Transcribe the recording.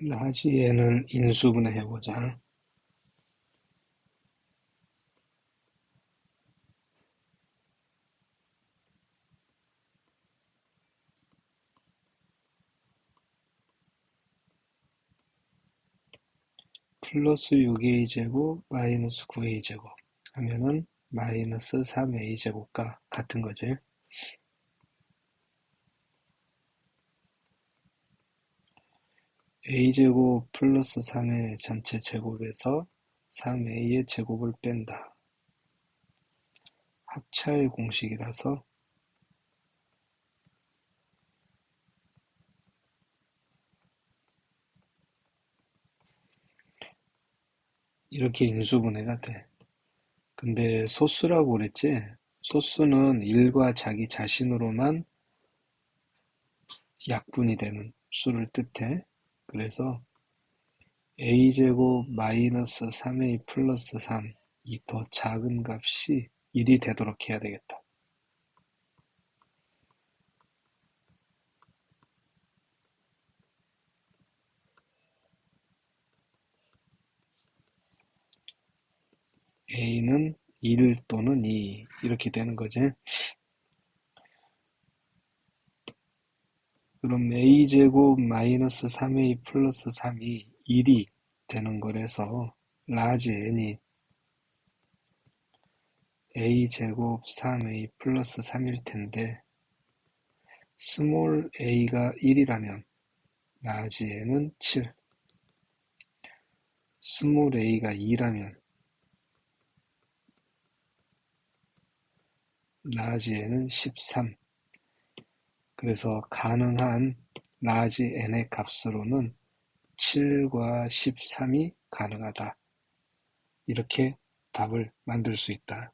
라지에는 인수분해 해보자. 플러스 6a제곱 마이너스 9a제곱 하면은 마이너스 3a제곱과 같은 거지. A제곱 플러스 3의 전체 제곱에서 3a의 제곱을 뺀다. 합차의 공식이라서 이렇게 인수분해가 돼. 근데 소수라고 그랬지? 소수는 1과 자기 자신으로만 약분이 되는 수를 뜻해. 그래서 a제곱 마이너스 3a 플러스 3, 이더 작은 값이 1이 되도록 해야 되겠다. a는 1 또는 2 이렇게 되는 거지. 그럼 a제곱 마이너스 3a 플러스 3이 1이 되는 거라서 라지 n이 a제곱 3a 플러스 3일 텐데 스몰 a가 1이라면 라지 n은 7 스몰 a가 2라면 라지 n은 13 그래서 가능한 라지 n의 값으로는 7과 13이 가능하다. 이렇게 답을 만들 수 있다.